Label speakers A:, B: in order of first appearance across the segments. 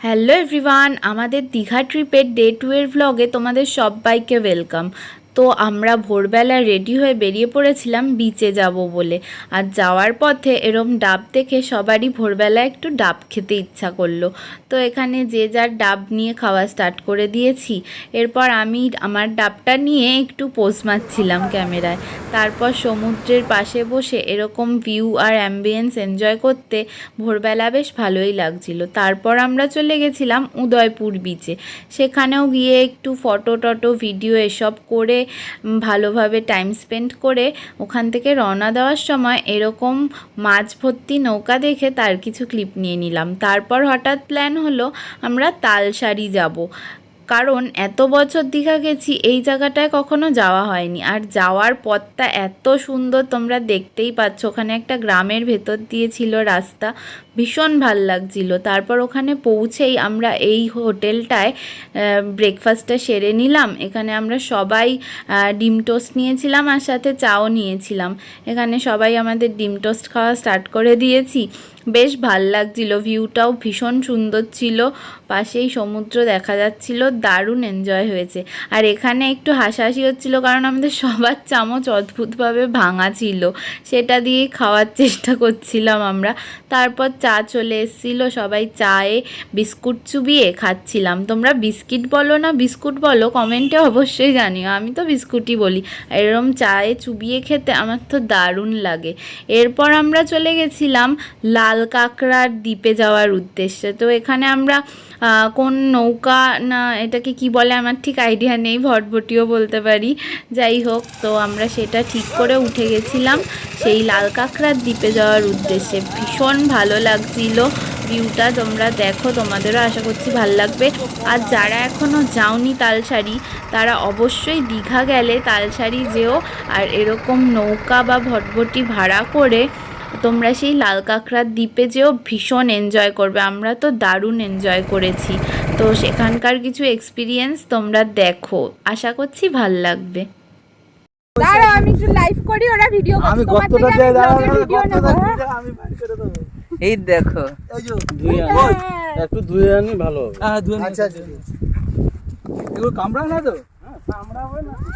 A: Hello everyone আমাদের দীঘা ট্রিপের day to এর ভ্লগে তোমাদের সবাইকে ওয়েলকাম তো আমরা ভোরবেলা রেডি হয়ে বেরিয়ে পড়েছিলাম বিচে যাব বলে। আর যাওয়ার পথে এরম ডাব দেখে সবারই ভোরবেলা একটু ডাব খেতে ইচ্ছা করল। তো এখানে যে যার ডাব নিয়ে খাওয়া স্টার্ট করে দিয়েছি। এরপর আমি আমার ডাবটা নিয়ে একটু পোজ মারছিলাম ক্যামেরায় তারপর সমুদ্রের পাশে বসে এরকম ভিউ আর অ্যাম্বিয়েন্স এনজয় করতে ভোরবেলা বেশ ভালোই লাগছিল। তারপর আমরা চলে গেছিলাম উদয়পুর বিচে সেখানেও গিয়ে একটু ফটো টটো ভিডিও এসব করে ভালোভাবে টাইম স্পেন্ড করে ওখান থেকে রওনা দেওয়ার সময় এরকম মাছ ভর্তি নৌকা দেখে তার কিছু ক্লিপ নিয়ে নিলাম। তারপর হঠাৎ প্ল্যান হলো আমরা তালসারি যাব। কারণ এত বছর দীঘা গেছি, এই জায়গাটায় কখনো যাওয়া হয়নি। আর যাওয়ার পথটা এত সুন্দর, তোমরা দেখতেই পাচ্ছ। ওখানে একটা গ্রামের ভেতর দিয়ে ছিল রাস্তা, ভীষণ ভালো লাগছিল। তারপর ওখানে পৌঁছেই আমরা এই হোটেলটায় ব্রেকফাস্টটা সেরে নিলাম। এখানে আমরা সবাই ডিম টোস্ট নিয়েছিলাম আর সাথে চাও নিয়েছিলাম। এখানে সবাই আমাদের ডিম টোস্ট খাওয়া স্টার্ট করে দিয়েছি। বেশ ভালো লাগছিল, ভিউটাও ভীষণ সুন্দর ছিল, পাশেই সমুদ্র দেখা যাচ্ছিল, দারুণ এনজয় হয়েছে। আর এখানে একটু হাসাহাসি হচ্ছিল কারণ আমাদের সবার চামচ অদ্ভুতভাবে ভাঙা ছিল, সেটা দিয়েই খাওয়ার চেষ্টা করছিলাম আমরা। তারপর চা চলে এসেছিল, সবাই চায়ে বিস্কুট চুবিয়ে খাচ্ছিলাম। তোমরা বিস্কিট বলো না বিস্কুট বলো, কমেন্টে অবশ্যই জানিও, আমি তো বিস্কুটই বলি। এরম চায়ে চুবিয়ে খেতে আমার তো দারুণ লাগে। এরপর আমরা চলে গেছিলাম লাল কাঁকড়ার দ্বীপে যাওয়ার উদ্দেশ্যে। তো এখানে আমরা কোন নৌকা না এটাকে কি বলে আমার ঠিক আইডিয়া নেই, ভটভটিও বলতে পারি। যাই হোক, তো আমরা সেটা ঠিক করে উঠে গেছিলাম সেই লাল কাঁকড়ার দ্বীপে যাওয়ার উদ্দেশ্যে। ভীষণ ভালো লাগছিল ভিউটা তোমরা দেখো, তোমাদেরও আশা করছি ভালো লাগবে। আর যারা এখনও যাওনি তালসারি তারা অবশ্যই দীঘা গেলে তালসারি যেও। আর এরকম নৌকা বা ভটভটি ভাড়া করে তোমরা সেই লাল কাঁকড়ার দ্বীপে যেও ভীষণ এনজয় করবে। আমরা তো দারুণ এনজয় করেছি। তো সেখানকার কিছু এক্সপিরিয়েন্স তোমরা দেখো। আশা করছি ভালো লাগবে।
B: আমি একটু লাইভ করি ওরা ভিডিও
C: আমি দিয়ে
B: ভিডিও নেব, হ্যাঁ?
C: বাড়ি করে দেবো।
D: এই দেখো।
C: এই যে ধুয়ে একটু ধুয়ে আনি ভালো হ্যাঁ ধুয়ে আচ্ছা আচ্ছা এগুলো কামড়ায় না তো? কামড়াবে না। এই এটা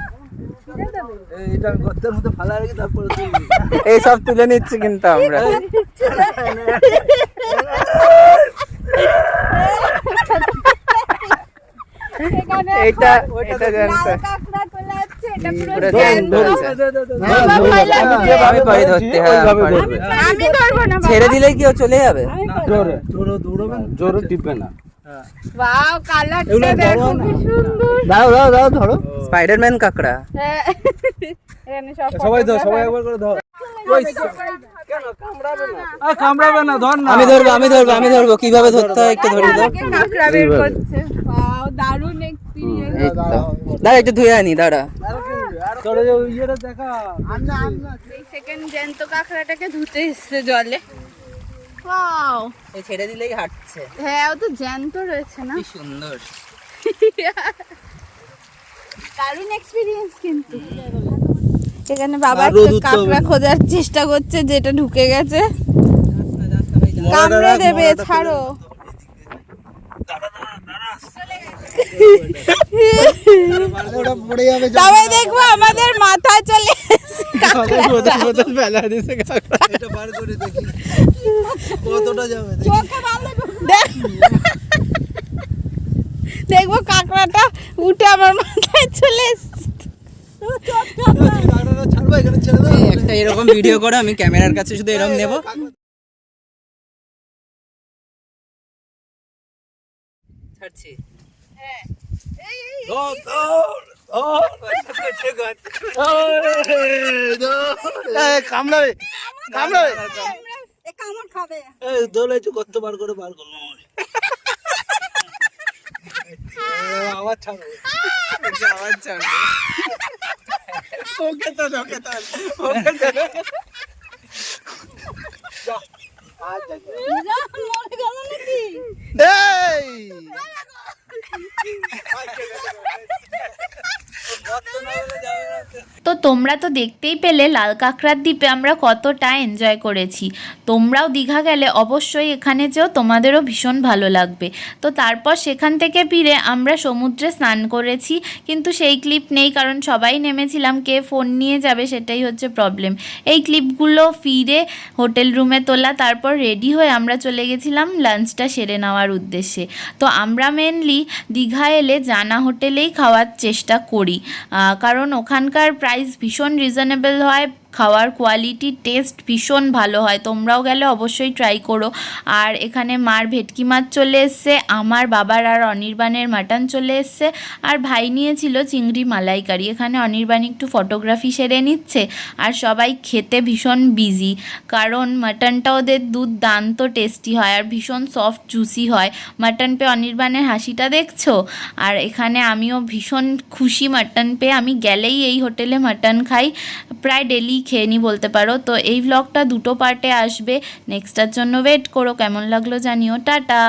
D: এই সব তুলে নিচ্ছি কিন্তু আমরা। এটা জানতো। ছেড়ে দিলে কি ও চলে যাবে?
C: জোরে। জোরে টিপবে না।
B: Wow, কালারটা দেখো কি সুন্দর।
C: দাও দাও দাও ধরো।
D: স্পাইডারম্যান কাকড়া।
B: হ্যাঁ। এখানে সব
C: সবাই ধর
B: photographer
C: সবাই একবার করে ধর। কেন? কামড়াবে না। আ কামড়াবে না ধর না।
D: আমি ধরবো আমি ধরবো আমি ধরবো। কীভাবে ধরতে হয় একটু ধরে দাও। দাঁড়া একটু ধুয়ে আনি দাঁড়া।
C: দেখা
B: জ্যান্ত কাঁকড়াটাকে ধুতে এসছে জলে।
D: এই ছেড়ে দিলেই হাঁটছে।
B: হ্যাঁ ও তো জ্যান্ত রয়েছে না?
D: কি সুন্দর।
B: দারুণ এক্সপিরিয়েন্স কিন্তু। এখানে বাবা একটা কাঁকড়া খোঁজার চেষ্টা করছে যেটা ঢুকে গেছে। কামড়ে দেবে ছাড়ো। তবে দেখব আমাদের মাথা চলে দেখব কাঁকড়াটা উঠে আমার মাথায় চলে
D: এই একটা এরকম ভিডিও করে আমি ক্যামেরার কাছে শুধু এরকম নেব ছাড়ছি
C: ধর, ধর। এই, কামড়াবে কামড়াবে এই, দোলে একটু কত বার করে বার করলাম আবার ছাড়ো
D: ওকে তো ওকে তো ওকে তো
C: এই
A: তো তোমরা তো দেখতেই পেলে লাল কাঁকড়ার দ্বীপে আমরা কতটা এনজয় করেছি। তোমরাও দীঘা গেলে অবশ্যই এখানে যেও, তোমাদেরও ভীষণ ভালো লাগবে। তো তারপর সেখান থেকে ফিরে আমরা সমুদ্রে স্নান করেছি, কিন্তু সেই ক্লিপ নেই, কারণ সবাই নেমেছিলাম, কে ফোন নিয়ে যাবে সেটাই হচ্ছে প্রবলেম এই ক্লিপগুলো ফিরে হোটেল রুমে তোলা, তারপর রেডি হয়ে আমরা চলে গেছিলাম লাঞ্চটা সেরে নেওয়ার উদ্দেশ্যে। তো আমরা মেনলি দীঘা এলে জানা হোটেলেই খাওয়ার চেষ্টা করি। কারণ ওখানকার প্রাইস ভীষণ রিজনেবল হয়। খাওয়ার কোয়ালিটি টেস্ট ভীষণ ভালো হয়। তোমরাও গেলে অবশ্যই ট্রাই করো। আর এখানে মার ভেটকি মাছ চলে এসছে, আমার বাবার আর অনির্বাণের মাটন চলে এসছে, আর ভাই নিয়েছিল চিংড়ি মালাইকারি। এখানে অনির্বাণ একটু ফটোগ্রাফি সেরে নিচ্ছে, আর সবাই খেতে ভীষণ বিজি কারণ মাটনটা ওদের দুধ দুর্দান্ত টেস্টি হয়, আর ভীষণ সফট জুসি হয়। মাটন পেয়ে অনির্বাণের হাসিটা দেখছ? আর এখানে আমিও ভীষণ খুশি মাটন পেয়ে আমি গেলেই এই হোটেলে মাটন খাই। প্রায় ডেলি খেয়ে নিই বলতে পারো। তো এই ভ্লগটা দুটো পার্টে আসবে। নেক্সটার জন্য ওয়েট করো। কেমন লাগল জানিও। টাটা।